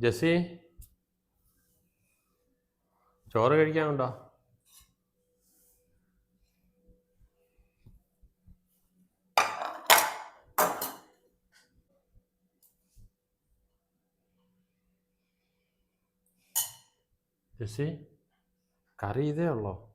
Jessy? ചോറ് കഴിക്കാനുണ്ടോ? Jessy കറി ഇതേ ഉള്ളോ?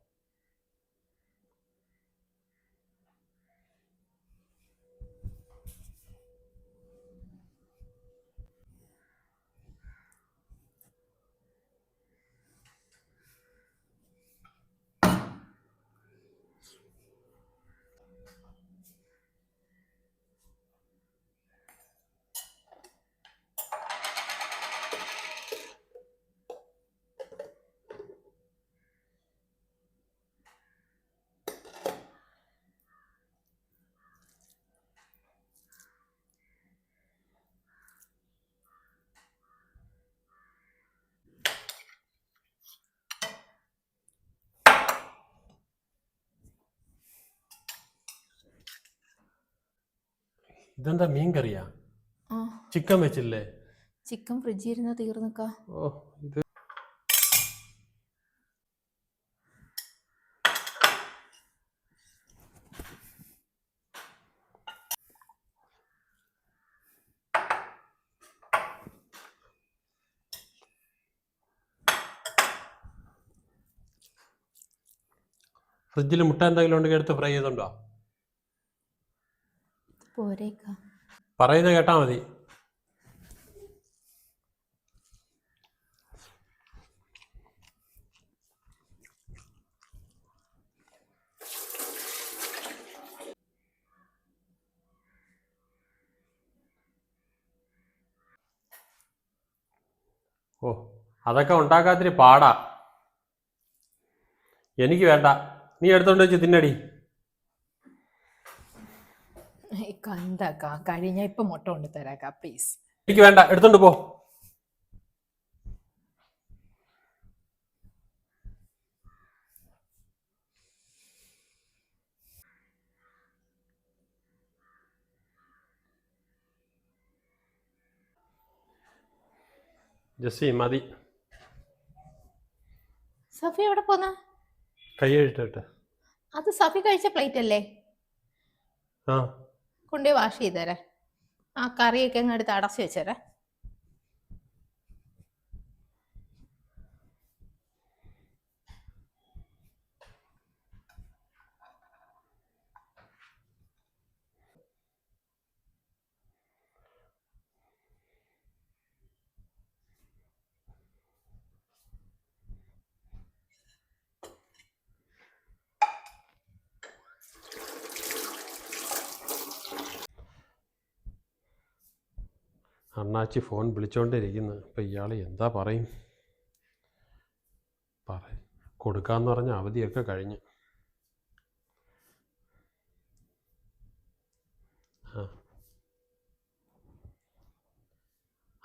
ഇതെന്താ മീൻ കറിയാ ആ. ചിക്കൻ വെച്ചില്ലേ? ചിക്കൻ ഫ്രിഡ്ജിൽ ഇരുന്ന് തീർന്നക്കാ. ഓ ഇത് ഫ്രിഡ്ജിൽ മുട്ട എന്തെങ്കിലും ഉണ്ടെങ്കിൽ എടുത്ത് ഫ്രൈ ചെയ്തുണ്ടോ പറയുന്നത് കേട്ടാ മതി. ഓ അതൊക്കെ ഉണ്ടാക്കാത്തിരി പാടാ. എനിക്ക് വേണ്ട. നീ എടുത്തോണ്ട് വെച്ച് തിന്നടി. കണ്ടക്ക. കഴിഞ്ഞ ഇപ്പൊ മുട്ട കൊണ്ട് തരാക്ക. പ്ലീസ് എനിക്ക് വേണ്ട. എടുത്തോണ്ട് പോ. ജസ്സി മതി. സഫി എവിടെ പോന്ന? കൈ കഴിച്ചിട്ട് അത് സഫി കഴിച്ച പ്ലേറ്റ് അല്ലേ? ആ. കൊണ്ടുപോയി വാഷ് ചെയ്തേരെ ആ കറിയൊക്കെ അങ്ങ് എടുത്ത് അടച്ചു വെച്ചേരെ അണ്ണാച്ചി ഫോൺ വിളിച്ചുകൊണ്ടിരിക്കുന്നു ഇപ്പം ഇയാൾ എന്താ പറയും? പറ കൊടുക്കാന്ന് പറഞ്ഞ അവധിയൊക്കെ കഴിഞ്ഞു. ആ.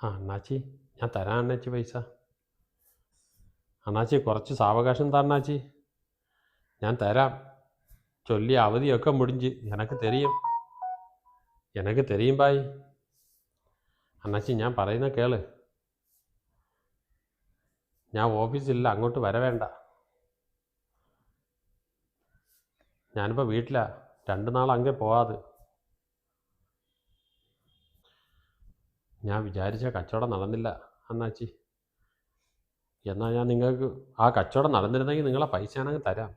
ആ അണ്ണാച്ചി ഞാൻ തരാം അണ്ണാച്ചി പൈസ. അണ്ണാച്ചി കുറച്ച് സാവകാശം താ അണ്ണാച്ചി. ഞാൻ തരാം. ചൊല്ലി അവധിയൊക്കെ മുടിഞ്ച്. എനക്ക് തെരിയും. എനക്ക് തെരിയും ബായ്. അണ്ണാച്ചി ഞാൻ പറയുന്ന കേൾ. ഞാൻ ഓഫീസിലില്ല അങ്ങോട്ട് വരവേണ്ട. ഞാനിപ്പോൾ വീട്ടിലാ രണ്ട് നാൾ അങ്ങേ പോവാതെ. ഞാൻ വിചാരിച്ച കച്ചവടം നടന്നില്ല അന്നാച്ചി എന്നാൽ ഞാൻ നിങ്ങൾക്ക് ആ കച്ചവടം നടന്നിരുന്നെങ്കിൽ നിങ്ങളെ പൈസ ആണെങ്കിൽ തരാം.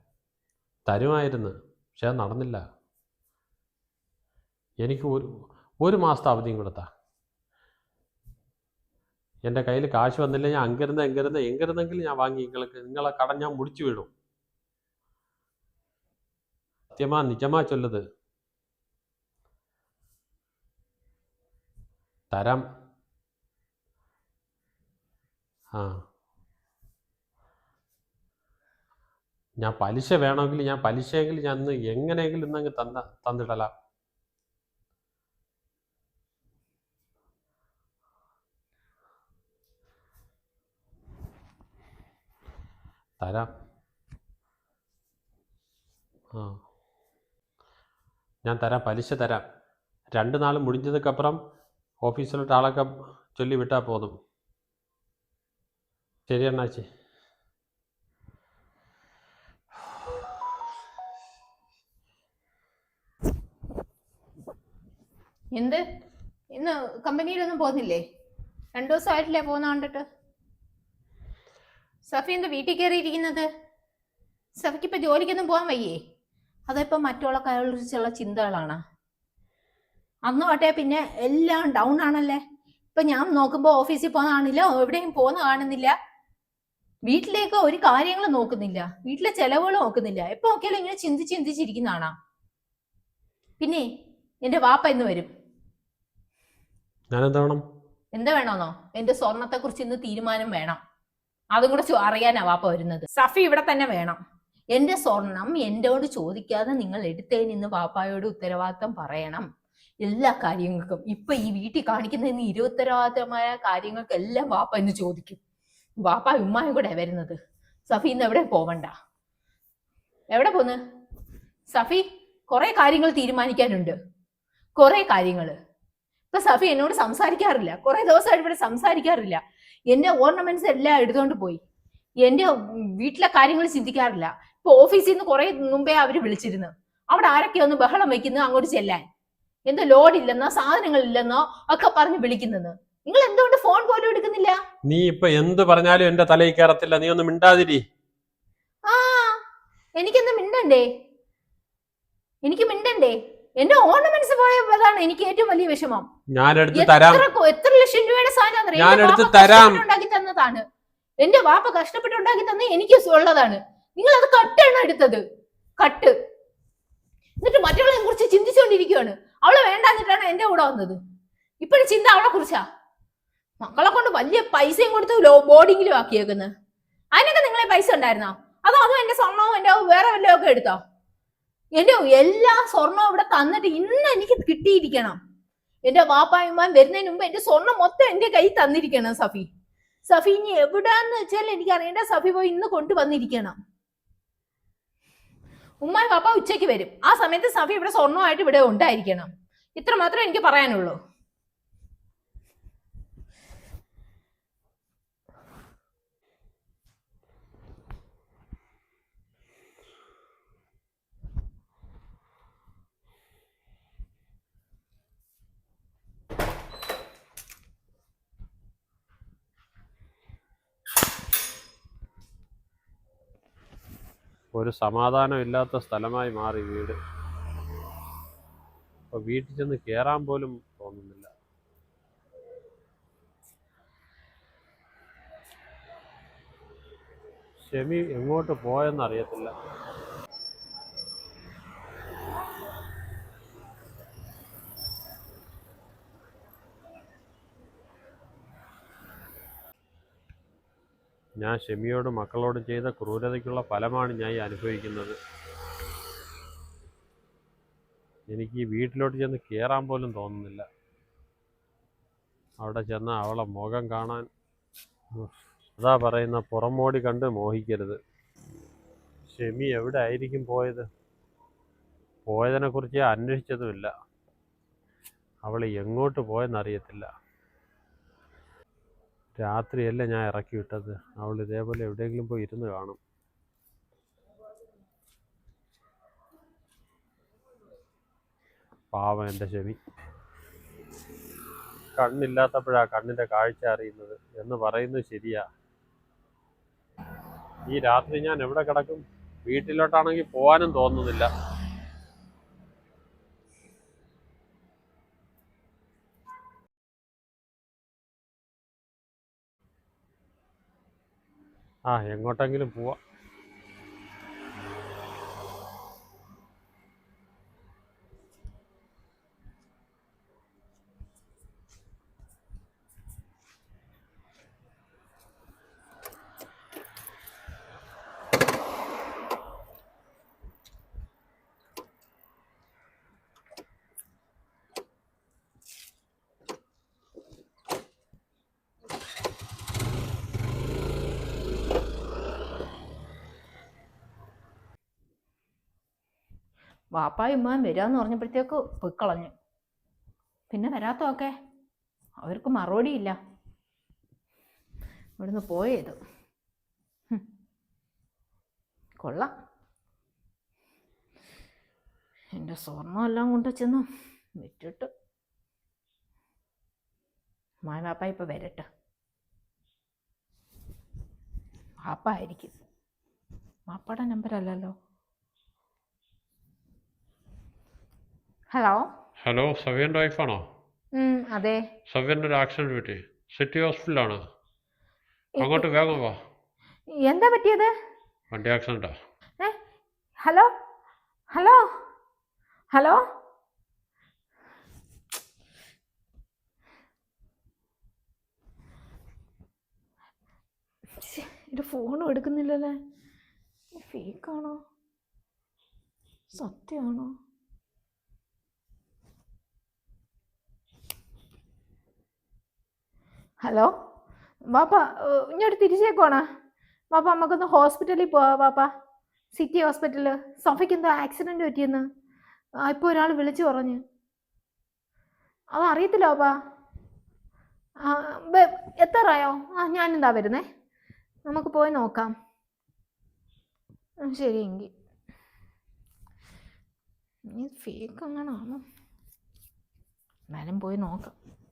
തരുമായിരുന്നു പക്ഷെ അത് നടന്നില്ല. എനിക്ക് ഒരു ഒരു മാസത്തെ അവധിയും കൊടുത്താ. എന്റെ കയ്യിൽ കാശ് വന്നില്ല ഞാൻ അങ്കിരുന്ന് എങ്കിരുന്ന് എങ്കിരുന്നെങ്കിലും ഞാൻ വാങ്ങി നിങ്ങൾക്ക് നിങ്ങളെ കടം ഞാൻ മുടിച്ചു വിടും സത്യമാ നിജമാ ചൊല്ലത് തരം. ആ. ഞാൻ പലിശ വേണമെങ്കിൽ ഞാൻ പലിശയെങ്കിൽ ഞാൻ ഇന്ന് എങ്ങനെയെങ്കിലും ഇന്നങ്ങ് തന്ന തന്നിടലാം. തരാം. ആ. ഞാൻ തരാം പലിശ തരാം. രണ്ട് നാൾ മുടിഞ്ഞതുക്കപ്പുറം ഓഫീസിലോട്ട് ആളൊക്കെ ചൊല്ലി വിട്ടാൽ പോതും ശരി അണ്ണാച്ചി എന്ത്? ഇന്ന് കമ്പനിയിലൊന്നും പോകുന്നില്ലേ? രണ്ടു ദിവസമായിട്ടില്ലേ പോകുന്ന കണ്ടിട്ട്? സഫി എന്താ വീട്ടിൽ കയറിയിരിക്കുന്നത്? സഫിക്ക് ഇപ്പൊ ജോലിക്കൊന്നും പോകാൻ വയ്യേ? അതിപ്പോ മറ്റുള്ള കുറിച്ചുള്ള ചിന്തകളാണ്. അന്ന് തൊട്ടേ പിന്നെ എല്ലാം ഡൗൺ ആണല്ലേ? ഇപ്പൊ ഞാൻ നോക്കുമ്പോ ഓഫീസിൽ പോകുന്ന കാണില്ല എവിടെയും പോകുന്ന കാണുന്നില്ല. വീട്ടിലേക്ക് ഒരു കാര്യങ്ങളും നോക്കുന്നില്ല. വീട്ടിലെ ചെലവുകൾ നോക്കുന്നില്ല. എപ്പോ നോക്കിയാലും ഇങ്ങനെ ചിന്തിച്ച് ചിന്തിച്ചിരിക്കുന്നതാണ്. പിന്നെ എന്റെ വാപ്പ ഇന്ന് വരും. എന്താ വേണമെന്നോ? എന്റെ സ്വർണത്തെ കുറിച്ച് ഇന്ന് തീരുമാനം വേണം. അതും കൂടെ അറിയാനാ വാപ്പ വരുന്നത്. സഫി ഇവിടെ തന്നെ വേണം. എന്റെ സ്വർണം എന്റോട് ചോദിക്കാതെ നിങ്ങൾ എടുത്തേ നിന്ന് വാപ്പായോട് ഉത്തരവാദിത്തം പറയണം. എല്ലാ കാര്യങ്ങൾക്കും. ഇപ്പൊ ഈ വീട്ടിൽ കാണിക്കുന്ന ഇന്ന് ഇരുപത്തരവാദിത്തമായ കാര്യങ്ങൾക്കെല്ലാം വാപ്പ എന്ന് ചോദിക്കും. വാപ്പ ഉമ്മായും കൂടെ വരുന്നത്. സഫി ഇന്ന് എവിടെ പോവണ്ട? എവിടെ പോന്ന്? സഫി കുറെ കാര്യങ്ങൾ തീരുമാനിക്കാനുണ്ട്. കുറെ കാര്യങ്ങൾ. ഇപ്പൊ സഫി എന്നോട് സംസാരിക്കാറില്ല. കുറെ ദിവസമായിട്ട് ഇവിടെ സംസാരിക്കാറില്ല. എന്റെ ഓർണമെന്റ്സ് എല്ലാം എടുത്തോണ്ട് പോയി. എന്റെ വീട്ടിലെ കാര്യങ്ങൾ ചിന്തിക്കാറില്ല. ഇപ്പൊ ഓഫീസിൽ നിന്ന് കുറെ മുമ്പേ അവർ വിളിച്ചിരുന്നു. അവിടെ ആരൊക്കെ ഒന്ന് ബഹളം വെക്കുന്നു അങ്ങോട്ട് ചെല്ലാൻ? എന്തോ ലോഡ് ഇല്ലെന്നോ സാധനങ്ങൾ ഇല്ലെന്നോ ഒക്കെ പറഞ്ഞ് വിളിക്കുന്നത്. നിങ്ങൾ എന്തുകൊണ്ട് ഫോൺ പോലും എടുക്കുന്നില്ല? നീ ഇപ്പൊ എന്ത് പറഞ്ഞാലും എന്റെ തലയിൽ കയറത്തില്ല. നീ ഒന്ന് മിണ്ടാതിരി. ആ എനിക്കെന്താ മിണ്ടണ്ടേ? എനിക്ക് മിണ്ടണ്ടേ? എന്റെ ഓർണമെന്റ്സ് പോയതാണ് എനിക്ക് ഏറ്റവും വലിയ വിഷമം. ഞാൻ എടുത്ത് തരാം. എത്ര ലക്ഷം രൂപയുടെ സാധനം ഞാൻ എടുത്ത് തരാം. ഉണ്ടാക്കി തന്നതാണ്. എന്റെ വാപ്പ കഷ്ടപ്പെട്ട് ഉണ്ടാക്കി തന്നെ എനിക്ക് ഉള്ളതാണ്. നിങ്ങൾ അത് കട്ടാണ് എടുത്തത്? കട്ട്. എന്നിട്ട് മറ്റുള്ളവരെ കുറിച്ച് ചിന്തിച്ചുകൊണ്ടിരിക്കുകയാണ് അവളെ വേണ്ടാന്നിട്ടാണ് എന്റെ കൂടെ വന്നത്. ഇപ്പോഴും ചിന്ത അവളെ കുറിച്ചാ? മക്കളെ കൊണ്ട് വലിയ പൈസയും കൊടുത്ത് ലോ ബോർഡിങ്ങിലും ആക്കിയേക്കുന്നത് അതിനൊക്കെ നിങ്ങളെ പൈസ ഉണ്ടായിരുന്നോ? അതോ അതും എന്റെ സ്വർണവും എന്റെ വേറെ വല്ലതും ഒക്കെ എടുത്തോ? എന്റെ എല്ലാ സ്വർണവും ഇവിടെ തന്നിട്ട് ഇന്ന് എനിക്ക് കിട്ടിയിരിക്കണം. എന്റെ വാപ്പായുമാൻ വരുന്നതിന് മുമ്പ് എന്റെ സ്വർണം മൊത്തം എന്റെ കൈ തന്നിരിക്കണം സഫി. സഫി ഇനി എവിടാന്ന് വെച്ചാൽ എനിക്ക് അറിയേണ്ട സഫി പോയി ഇന്ന് കൊണ്ടുവന്നിരിക്കണം ഉമ്മായി പാപ്പ ഉച്ചയ്ക്ക് വരും. ആ സമയത്ത് സഫി ഇവിടെ സ്വർണമായിട്ട് ഇവിടെ ഉണ്ടായിരിക്കണം. ഇത്ര മാത്രമേ എനിക്ക് പറയാനുള്ളൂ. ഒരു സമാധാനം ഇല്ലാത്ത സ്ഥലമായി മാറി വീട്. അപ്പോൾ വീട്ടിൽ ചെന്ന് കയറാൻ പോലും തോന്നുന്നില്ല. ഷെമി എങ്ങോട്ട് പോയെന്ന് ഞാൻ ഷെമിയോടും മക്കളോടും ചെയ്ത ക്രൂരതയ്ക്കുള്ള ഫലമാണ് ഞാൻ അനുഭവിക്കുന്നത്. എനിക്ക് വീട്ടിലോട്ട് ചെന്ന് കയറാൻ പോലും തോന്നുന്നില്ല. അവിടെ ചെന്ന് അവളെ മുഖം കാണാൻ അതാ പറയുന്ന പുറമോടി കണ്ട് മോഹിക്കരുത്. ഷെമി എവിടെ ആയിരിക്കും പോയത്? പോയതിനെക്കുറിച്ച് അന്വേഷിച്ചതുമില്ല. അവൾ എങ്ങോട്ട് പോയെന്നറിയത്തില്ല. രാത്രിയല്ല ഞാൻ ഇറക്കി വിട്ടത്. അവൾ ഇതേപോലെ എവിടെയെങ്കിലും പോയി ഇരുന്ന് കാണും. പാവം എന്റെ ചെവി കണ്ണില്ലാത്തപ്പോഴാ കണ്ണിന്റെ കാഴ്ച അറിയുന്നത് എന്ന് പറയുന്നത് ശരിയാ. ഈ രാത്രി ഞാൻ എവിടെ കിടക്കും? വീട്ടിലോട്ടാണെങ്കിൽ പോകാനും തോന്നുന്നില്ല. ആ എങ്ങോട്ടെങ്കിലും പോവാം. വാപ്പായും ഉമ്മാൻ വരാന്ന് പറഞ്ഞപ്പോഴത്തേക്ക് പൊയ്ക്കളഞ്ഞു. പിന്നെ വരാത്തൊക്കെ അവർക്ക് മറുപടിയില്ല. ഇവിടുന്ന് പോയത്. കൊള്ളാം. എന്റെ സ്വർണമെല്ലാം കൊണ്ട് ചെന്ന് വിറ്റിട്ട്. മാനാപ്പ ഇപ്പം വരട്ടെ. വാപ്പ ആയിരിക്കും വാപ്പയുടെ നമ്പർ അല്ലല്ലോ. ഹലോ ഹലോ സവ്യന്റെ വൈഫാണോ ഉം, അതെ. സവ്യന്റെ ഒരു ആക്സിഡന്റ് പറ്റി. സിറ്റി ഹോസ്പിറ്റലാണ് അങ്ങോട്ട് വേഗം വാ. എന്താ പറ്റിയത്? വണ്ടി ആക്സിഡന്റാ ഏ ഹലോ? ഹലോ? ഹലോ? ശ്ശെ, എന്റെ ഫോണും എടുക്കുന്നില്ലല്ലേ. ഫേക്കാണോ? സത്യമാണോ? ഹലോ? വാപ്പ ഇങ്ങോട്ട് തിരിച്ചേക്കോണ വാപ്പ നമുക്കൊന്ന് ഹോസ്പിറ്റലിൽ പോവാ വാപ്പ. സിറ്റി ഹോസ്പിറ്റലിൽ സഫയ്ക്ക് എന്തോ ആക്സിഡന്റ് പറ്റിയെന്ന്. ഇപ്പോൾ ഒരാൾ വിളിച്ചു പറഞ്ഞു. അത് അറിയത്തില്ല ബെ- എത്താറായോ? ആ ഞാനെന്താ വരുന്നേ? നമുക്ക് പോയി നോക്കാം. ശരിയെങ്കിൽ ഫേക്ക് അങ്ങനാണോ എന്നാലും പോയി നോക്കാം.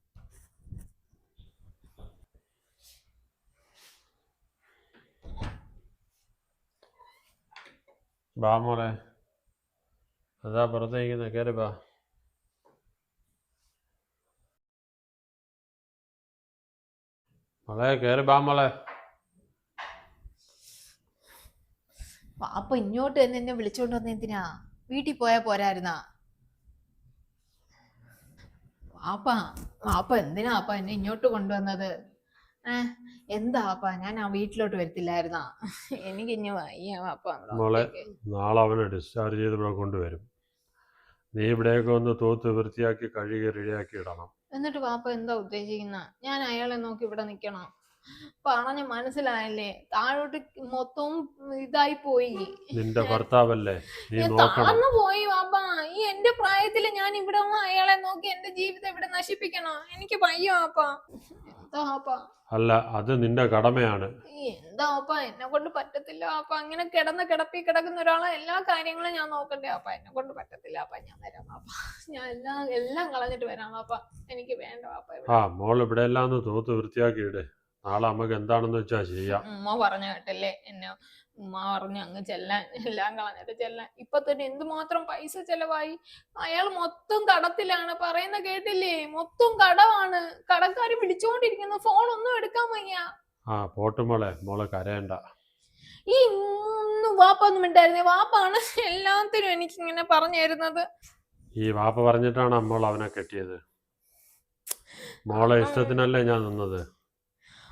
വാ മോളെ. അതാ പുറത്തേക്കുന്നത് കയറി വാ. മോളെ കയറി ഇങ്ങോട്ട് തന്നെ എന്നെ വിളിച്ചോണ്ട് വന്ന എന്തിനാ? വീട്ടിൽ പോയാ പോരായിരുന്നാ? വാപ്പ വാപ്പ എന്തിനാ അപ്പ എന്നെ ഇങ്ങോട്ട് കൊണ്ടുവന്നത്? ഏ എന്താ വാപ്പ ഞാൻ ആ വീട്ടിലോട്ട് വരത്തില്ലായിരുന്നാ? എനിക്ക് ഇനി വയ്യ വാപ്പ മോളെ. നാളെ അവനെ ഡിസ്ചാർജ് ചെയ്ത് ഇവിടെ കൊണ്ടുവരും. നീ ഇവിടെയൊക്കെ ഒന്ന് തോത്ത് വൃത്തിയാക്കി കഴുകി റെഡിയാക്കി ഇടണം. എന്നിട്ട് വാപ്പ എന്താ ഉദ്ദേശിക്കുന്ന? ഞാൻ അയാളെ നോക്കി ഇവിടെ നിക്കണം. പറഞ്ഞ് മനസ്സിലായല്ലേ? താഴോട്ട് മൊത്തവും ഇതായി പോയി. നിന്റെ ഭർത്താവല്ലേ? താഴ്ന്നു പോയി വാപ്പ. ഈ എന്റെ പ്രായത്തിൽ ഞാൻ ഇവിടെ അയാളെ നോക്കി എന്റെ ജീവിതം ഇവിടെ നശിപ്പിക്കണോ. എനിക്ക് വയ്യ വാപ്പ. എന്താ വാപ്പ അല്ല അത് നിന്റെ കടമയാണ്. എന്താ വാപ്പ എന്നെ കൊണ്ട് പറ്റത്തില്ല വാപ്പ അങ്ങനെ കിടന്ന് കിടപ്പി കിടക്കുന്ന ഒരാളെ എല്ലാ കാര്യങ്ങളും ഞാൻ നോക്കണ്ടേ അപ്പ എന്നെ കൊണ്ട് പറ്റത്തില്ല അപ്പ ഞാൻ വരാം വാപ്പ ഞാൻ എല്ലാം എല്ലാം കളഞ്ഞിട്ട് വരാം അപ്പ എനിക്ക് വേണ്ട വാപ്പ ആ മോൾ ഇവിടെ എല്ലാം ഒന്ന് തൂത്ത് വൃത്തിയാക്കി നാളെ നമുക്ക് എന്താണെന്ന് വെച്ചാ ചെയ്യാം. ഉമ്മ പറഞ്ഞു കേട്ടല്ലേ? എന്നെ ഉമ്മ പറഞ്ഞു അങ്ങ് ചെല്ലാൻ എല്ലാം കളഞ്ഞിട്ട് ചെല്ലാൻ. ഇപ്പൊ തന്നെ എന്തുമാത്രം പൈസ ചെലവായി? അയാൾ മൊത്തം കടത്തിലാണ്. പറയുന്ന കേട്ടില്ലേ? മൊത്തം കടമാണ്. കടക്കാര് വിളിച്ചോണ്ടിരിക്കുന്നു. ഫോൺ ഒന്നും എടുക്കാൻ വയ്യ. ആ പോട്ട് മോളെ. മോളെ കരയണ്ട. ഈ വാപ്പ ഒന്നും ഉണ്ടായിരുന്നേ വാപ്പാണ് എല്ലാത്തിനും എനിക്ക് ഇങ്ങനെ പറഞ്ഞു തരുന്നത്. ഈ വാപ്പ പറഞ്ഞിട്ടാണ് മോൾ അവനെ കെട്ടിയത്? മോളെ ഇഷ്ടത്തിനല്ലേ ഞാൻ നിന്നത്?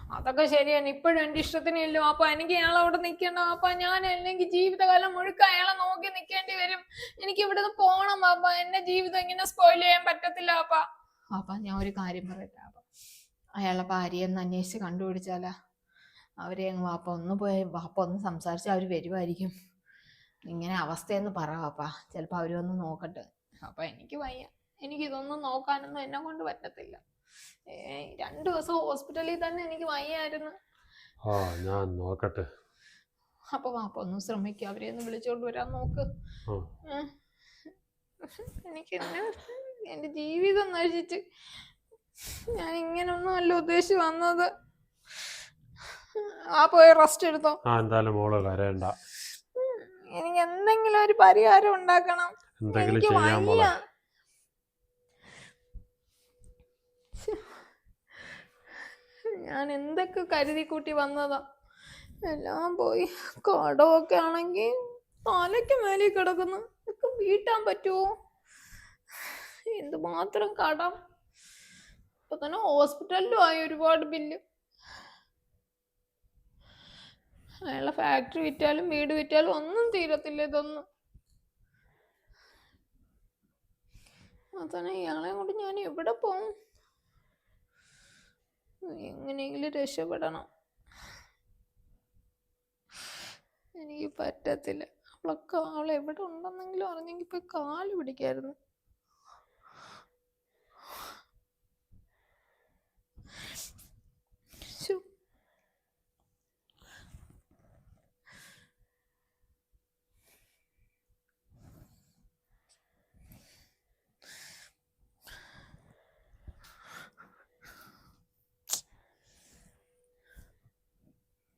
അതൊക്കെ ശരിയാണ്. ഇപ്പോഴും എന്റെ ഇഷ്ടത്തിനല്ലോ അപ്പൊ എനിക്ക് അയാൾ അവിടെ നിൽക്കണ്ട. അപ്പൊ ഞാൻ അല്ലെങ്കിൽ ജീവിതകാലം മുഴുക്ക അയാളെ നോക്കി നിൽക്കേണ്ടി വരും. എനിക്ക് ഇവിടുന്ന് പോണം അപ്പ എന്റെ ജീവിതം ഇങ്ങനെ സ്പോയിൽ ചെയ്യാൻ പറ്റത്തില്ല അപ്പ. അപ്പൊ ഞാൻ ഒരു കാര്യം പറയട്ടെ അപ്പൊ. അയാളെ ഭാര്യ ഒന്ന് അന്വേഷിച്ച് കണ്ടുപിടിച്ചാലാ. അവരെ അങ്ങ് വാപ്പ ഒന്ന് പോയി വാപ്പ ഒന്ന് സംസാരിച്ച് അവർ വരുമായിരിക്കും ഇങ്ങനെ അവസ്ഥയെന്ന് പറ വാപ്പ. ചിലപ്പോ അവർ വന്ന് നോക്കട്ടെ. അപ്പൊ എനിക്ക് വയ്യ. എനിക്കിതൊന്നും നോക്കാനൊന്നും എന്നെ കൊണ്ട് പറ്റത്തില്ല. രണ്ടു ദിവസം ഹോസ്പിറ്റലിൽ തന്നെ എനിക്ക് വയ്യായിരുന്നു. ആ ഞാൻ നോക്കട്ടെ. അപ്പൊ വാപ്പ ഒന്ന് ശ്രമിക്കുക അവരെ ഒന്ന് വിളിച്ചോണ്ട് വരാൻ നോക്ക്. എനിക്ക് എന്റെ ജീവിതം നശിച്ച്. ഞാൻ ഇങ്ങനൊന്നും അല്ല ഉദ്ദേശിച്ച് വന്നത്. ആ പോയി റെസ്റ്റ് എടുത്തോ. ആ എന്തായാലും മോൾ കരയണ്ട എനിക്ക് എന്തെങ്കിലും ഒരു പരിഹാരം ഉണ്ടാക്കണം. എന്തെങ്കിലും ചെയ്യാൻ ചെയ്യാൻ മോളെ വയ്യ ഞാൻ എന്തൊക്കെ കരുതി കൂട്ടി വന്നതാ? എല്ലാം പോയി. കടമൊക്കെ ആണെങ്കിൽ തലയ്ക്ക് മേലെ കിടക്കുന്നു. ഇതൊക്കെ വീട്ടാൻ പറ്റുമോ എന്തുമാത്രം കടം? ഇപ്പൊ തന്നെ ഹോസ്പിറ്റലിലും ആയി ഒരുപാട് ബില്ല്. അയാളെ ഫാക്ടറി വിറ്റാലും വീട് വിറ്റാലും ഒന്നും തീരത്തില്ല ഇതൊന്നും. അതന്നെ ഇയാളെ കൊണ്ട് ഞാൻ എവിടെ പോവും? എങ്ങനെയെങ്കിലും രക്ഷപ്പെടണം. എനിക്ക് പറ്റത്തില്ല. അവളൊക്കെ എവിടെ ഉണ്ടെന്നെങ്കിലും അറിഞ്ഞെങ്കിൽ പോയി കാൽ പിടിക്കായിരുന്നു.